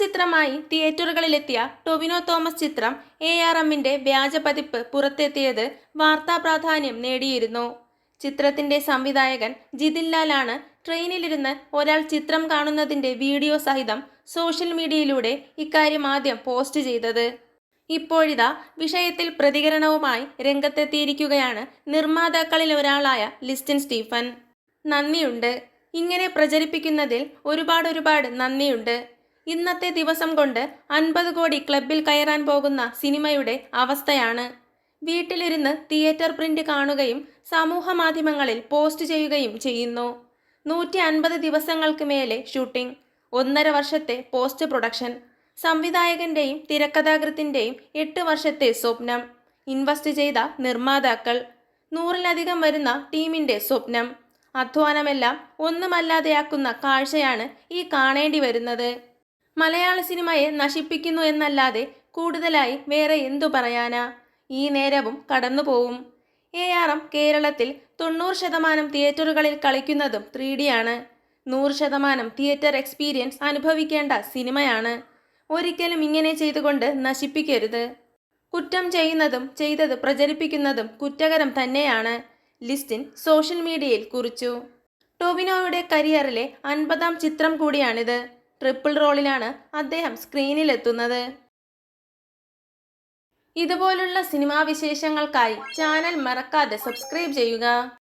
ചിത്രമായി തിയേറ്ററുകളിലെത്തിയ ടൊവിനോ തോമസ് ചിത്രം എ ആർ എമ്മിന്റെ വ്യാജ പതിപ്പ് പുറത്തെത്തിയത് വാർത്താ പ്രാധാന്യം നേടിയിരുന്നു. ചിത്രത്തിന്റെ സംവിധായകൻ ജിതിൻ ലാലാണ് ട്രെയിനിലിരുന്ന് ഒരാൾ ചിത്രം കാണുന്നതിന്റെ വീഡിയോ സഹിതം സോഷ്യൽ മീഡിയയിലൂടെ ഇക്കാര്യം ആദ്യം പോസ്റ്റ് ചെയ്തത്. ഇപ്പോഴിതാ വിഷയത്തിൽ പ്രതികരണവുമായി രംഗത്തെത്തിയിരിക്കുകയാണ് നിർമ്മാതാക്കളിൽ ഒരാളായ ലിസ്റ്റിൻ സ്റ്റീഫൻ. നന്ദിയുണ്ട്. ഇങ്ങനെ പ്രചരിപ്പിക്കുന്നതിൽ ഒരുപാട് ഒരുപാട് നന്ദിയുണ്ട്. ഇന്നത്തെ ദിവസം കൊണ്ട് അൻപത് കോടി ക്ലബിൽ കയറാൻ പോകുന്ന സിനിമയുടെ അവസ്ഥയാണ്. വീട്ടിലിരുന്ന് തിയേറ്റർ പ്രിന്റ് കാണുകയും സമൂഹ മാധ്യമങ്ങളിൽ പോസ്റ്റ് ചെയ്യുകയും ചെയ്യുന്നു. നൂറ്റി അൻപത് ദിവസങ്ങൾക്ക് മേലെ ഷൂട്ടിംഗ് ഒന്നര വർഷത്തെ പോസ്റ്റ് പ്രൊഡക്ഷൻ സംവിധായകന്റെയും തിരക്കഥാകൃത്തിന്റെയും എട്ട് വർഷത്തെ സ്വപ്നം ഇൻവെസ്റ്റ് ചെയ്ത നിർമ്മാതാക്കൾ നൂറിലധികം വരുന്ന ടീമിന്റെ സ്വപ്നം അധ്വാനമെല്ലാം ഒന്നുമല്ലാതെയാക്കുന്ന കാഴ്ചയാണ് ഈ കാണേണ്ടി വരുന്നത്. മലയാള സിനിമയെ നശിപ്പിക്കുന്നു എന്നല്ലാതെ കൂടുതലായി വേറെ എന്തു പറയാനാ? ഈ നേരവും കടന്നു പോവും. എ ആർ എം കേരളത്തിൽ തൊണ്ണൂറ് ശതമാനം തിയേറ്ററുകളിൽ കളിക്കുന്നതും ത്രീ ആണ്. നൂറ് ശതമാനം തിയേറ്റർ എക്സ്പീരിയൻസ് അനുഭവിക്കേണ്ട സിനിമയാണ്. ഒരിക്കലും ഇങ്ങനെ ചെയ്തുകൊണ്ട് നശിപ്പിക്കരുത്. കുറ്റം ചെയ്യുന്നതും ചെയ്തത് പ്രചരിപ്പിക്കുന്നതും കുറ്റകരം തന്നെയാണ്. ലിസ്റ്റിൻ സോഷ്യൽ മീഡിയയിൽ കുറിച്ചു. ടൊവിനോയുടെ കരിയറിലെ അൻപതാം ചിത്രം കൂടിയാണിത്. ട്രിപ്പിൾ റോളിലാണ് അദ്ദേഹം സ്ക്രീനിലെത്തുന്നത്. ഇതുപോലുള്ള സിനിമാ വിശേഷങ്ങൾക്കായി ചാനൽ മറക്കാതെ സബ്സ്ക്രൈബ് ചെയ്യുക.